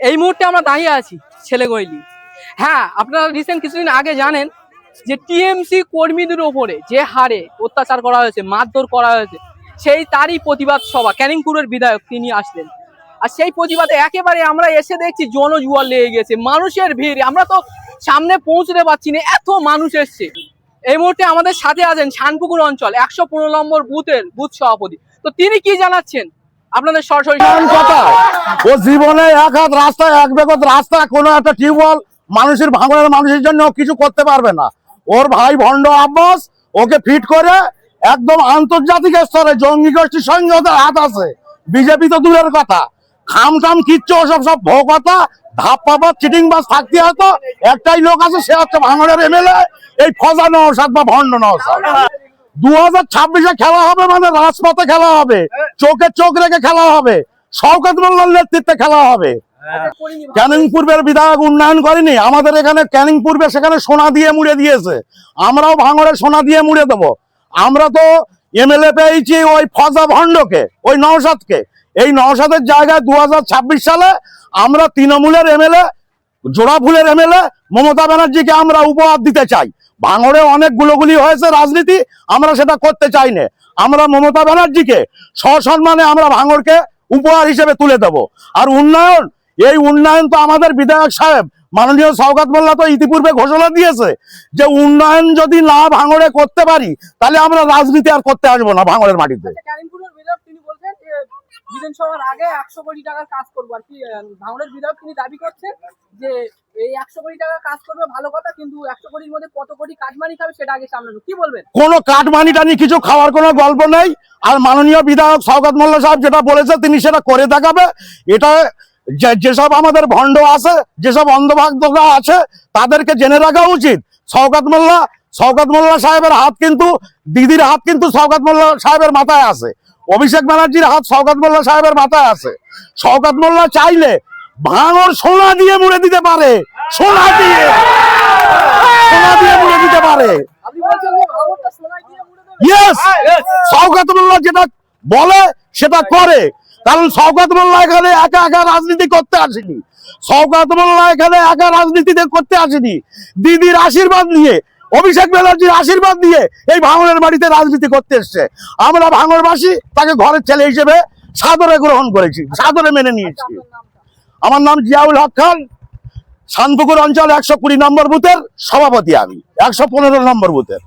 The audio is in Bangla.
এই মুহূর্তে আমরা দাঁড়িয়ে আছি ছেলে ছেলেগইলি হ্যাঁ আপনারা রিসেন্ট কিছুদিন আগে জানেন যে টিএমসি কর্মীদের ওপরে যে হারে অত্যাচার করা হয়েছে, মারধর করা হয়েছে, সেই তারই প্রতিবাদ সভা, ক্যানিংপুরের বিধায়ক তিনি আসলেন। আর সেই প্রতিবাদে একেবারে আমরা এসে দেখছি জনজুয়ার লেগে গেছে, মানুষের ভিড়। আমরা তো সামনে পৌঁছতে পারছি না, এত মানুষ এসছে। এই মুহূর্তে আমাদের সাথে আছেন শানপুকুর অঞ্চল, একশো পনেরো নম্বর বুথের বুথ সভাপতি। তো তিনি কি জানাচ্ছেন? আপনাদের সরাসরি ও জীবনে এক হাত রাস্তায় এক বেগত রাস্তা, কোনো একটা টিউবওয়েল মানুষের ভাঙনের মানুষের জন্য কিছু করতে পারবে না। ওর ভাই ভণ্ড আব্বাস, ওকে ফিট করে একদম আন্তর্জাতিক স্তরে জঙ্গি গোষ্ঠীর সঙ্গে ওদের হাত আছে। বিজেপি তো দূরের কথা। খাম খাম কিচ্ছু, ওসব সব ভো কথা ধাপ পাপা, চিটিং বাস থাকতে হতো। একটাই লোক আছে, সে হচ্ছে ভাঙনের এমএলএ, এই ফজা নওসাদ বা ভণ্ড নওসাদ দু হাজার ছাব্বিশে খেলা হবে মানে রাজপথে খেলা হবে। চোখে চোখ রেখে খেলা হবে। শওকত মোল্লার নেতৃত্বে খেলা হবে। ক্যানিং পূর্বের বিধায়ক উন্নয়ন করেনি। আমাদের এখানে ক্যানিং পূর্বে সেখানে সোনা দিয়ে মুড়ে দিয়েছে। আমরাও ভাঙড়ে সোনা দিয়ে মুড়ে দেবো। আমরা তো এমএলএ পেয়েছি ওই ফজা ভণ্ডকে, ওই নওশাদকে। এই নওশাদের জায়গায় দু হাজার ছাব্বিশ সালে আমরা তৃণমূলের এমএলএ জোড়া ফুলের এমএলএ, মমতা ব্যানার্জিকে আমরা উপহার দিতে চাই। ভাঙড়ে অনেক গুলোগুলি হয়েছে রাজনীতি আমরা সেটা করতে চাই না আমরা মমতা ব্যানার্জিকে সসম্মানে আমরা ভাঙড়কে উপহার হিসেবে তুলে দেব। আর উন্নয়ন এই উন্নয়ন তো আমাদের বিধায়ক সাহেব মাননীয় সৌগত মোল্লা তো ইতিপূর্বে ঘোষণা দিয়েছে যে উন্নয়ন যদি না ভাঙড়ে করতে পারি তাহলে আমরা রাজনীতি আর করতে আসব না ভাঙড়ের মাটিতে। আচ্ছা, বিধানসভার আগে একশো কোটি টাকার কাজ করব আর কি ভাঙড়ের বিধায়ক তিনি দাবি করছেন যে এই একশো কোটি টাকার কাজ করবে ভালো কথা, কিন্তু একশো কোটির মধ্যে কত কোটি কাটমানি খাবে সেটা আগে সামনে কি বলবেন? কোনো কাটমানি টানি কিছু খাওয়ার কোনো গল্প নেই। আর মাননীয় বিধায়ক সৌগত মোল্লা সাহেব যেটা বলেছে, তিনি সেটা করে দেখাবে। এটা যেসব আমাদের ভণ্ড আছে, যেসব অন্ধভক্তরা আছে, তাদেরকে জেনে রাখা উচিত। সৌগত মোল্লা সৌগত মোল্লা সাহেবের হাত কিন্তু, দিদির হাত কিন্তু সৌগত মোল্লা সাহেবের মাথায় আছে। অভিষেক ব্যানার্জির হাত সৌগত মোল্লা সাহেবের মাথায় আছে। সৌগত মোল্লা চাইলে ভাঙর সোনা দিয়ে মুড়ে দিতে পারে। সোনা দিয়ে। সোনা দিয়ে মুড়ে দিতে পারে। যেটা বলে, সেটা করে। কারণ মোল্লা এখানে একা একা রাজনীতি করতে আসেনি। মোল্লা এখানে একা রাজনীতি করতে আসেনি। দিদির আশীর্বাদ নিয়ে, অভিষেক ব্যানার্জির আশীর্বাদ দিয়ে এই ভাঙনের বাড়িতে রাজনীতি করতে এসছে। আমরা ভাঙরবাসী তাকে ঘরের ছেলে হিসেবে সাদরে গ্রহণ করেছি, সাদরে মেনে নিয়েছি। আমার নাম জিয়াউল হক খান। শান্তপুকুর অঞ্চল একশো কুড়ি নম্বর বুথের সভাপতি আমি, একশো পনেরো নম্বর বুথের।